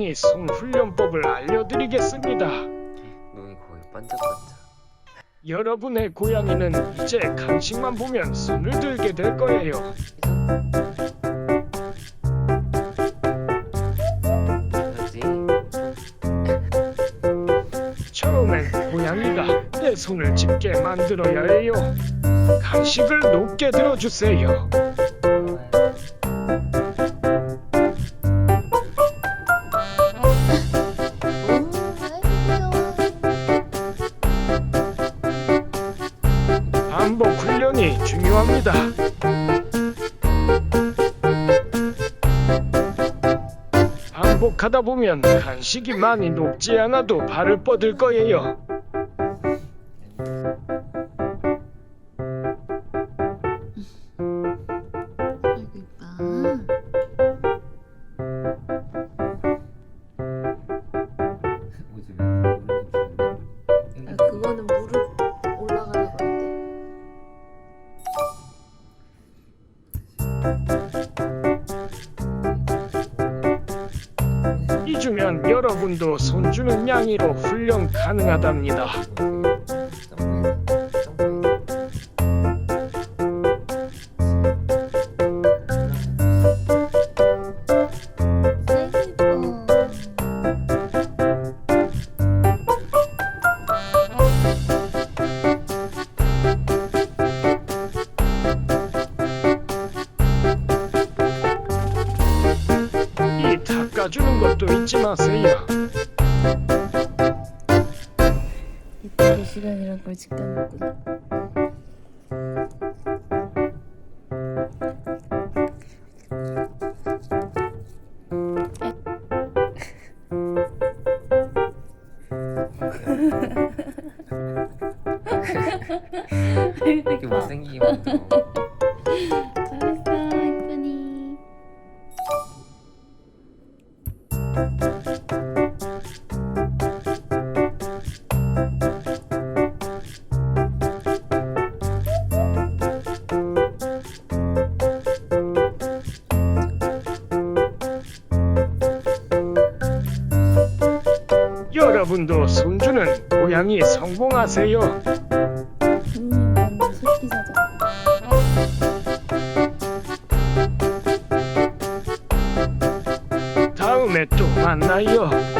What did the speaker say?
고양이 손 훈련법을 알려드리겠습니다. 눈이 거의 반짝반짝. 여러분의 고양이는 이제 간식만 보면 손을 들게 될 거예요. 그렇지. 처음엔 고양이가 내 손을 집게 만들어야 해요. 간식을 높게 들어주세요. 합니다. 반복하다 보면 간식이 많이 높지 않아도 발을 뻗을 거예요. 잊으면 여러분도 손주는 양이로 훈련 가능하답니다. 것도 잊지 마세요. 이따가 시간이란 걸 직감했구나. 아이고 이렇게 이뻐. 못생기기만 더. 잘했어 이쁘니. 여러분도 손주는 고양이 성공하세요. 다음에 또 만나요.